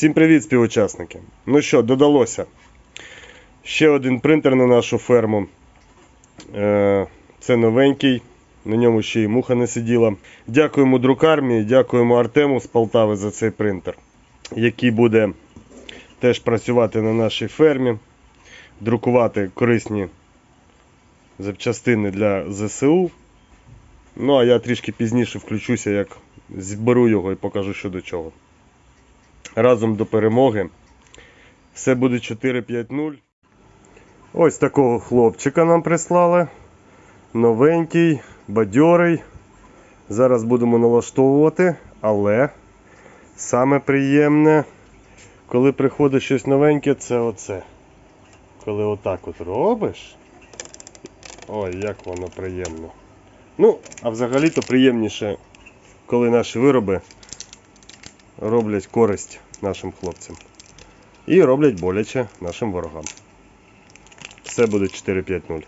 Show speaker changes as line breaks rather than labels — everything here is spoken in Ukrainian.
Всім привіт, співучасники. Ну що, додалося. Ще один принтер на нашу ферму. Е, Це новенький, на ньому ще й муха не сиділа. Дякуємо друкармії, дякуємо Артему з Полтави за цей принтер, який буде теж працювати на нашій фермі, друкувати корисні запчастини для ЗСУ. Ну, а я трішки пізніше включуся, як зберу його і покажу, що до чого. Разом до перемоги. Все буде 4-5-0. Ось такого хлопчика нам прислали. Новенький, бадьорий. Зараз будемо налаштовувати, але саме приємне, коли приходить щось новеньке, це оце. Коли отак от робиш. Ой, як воно приємно. Ну, а взагалі-то приємніше, коли наші вироби роблять користь нашим хлопцям. І роблять боляче нашим ворогам. Все буде 4-5-0.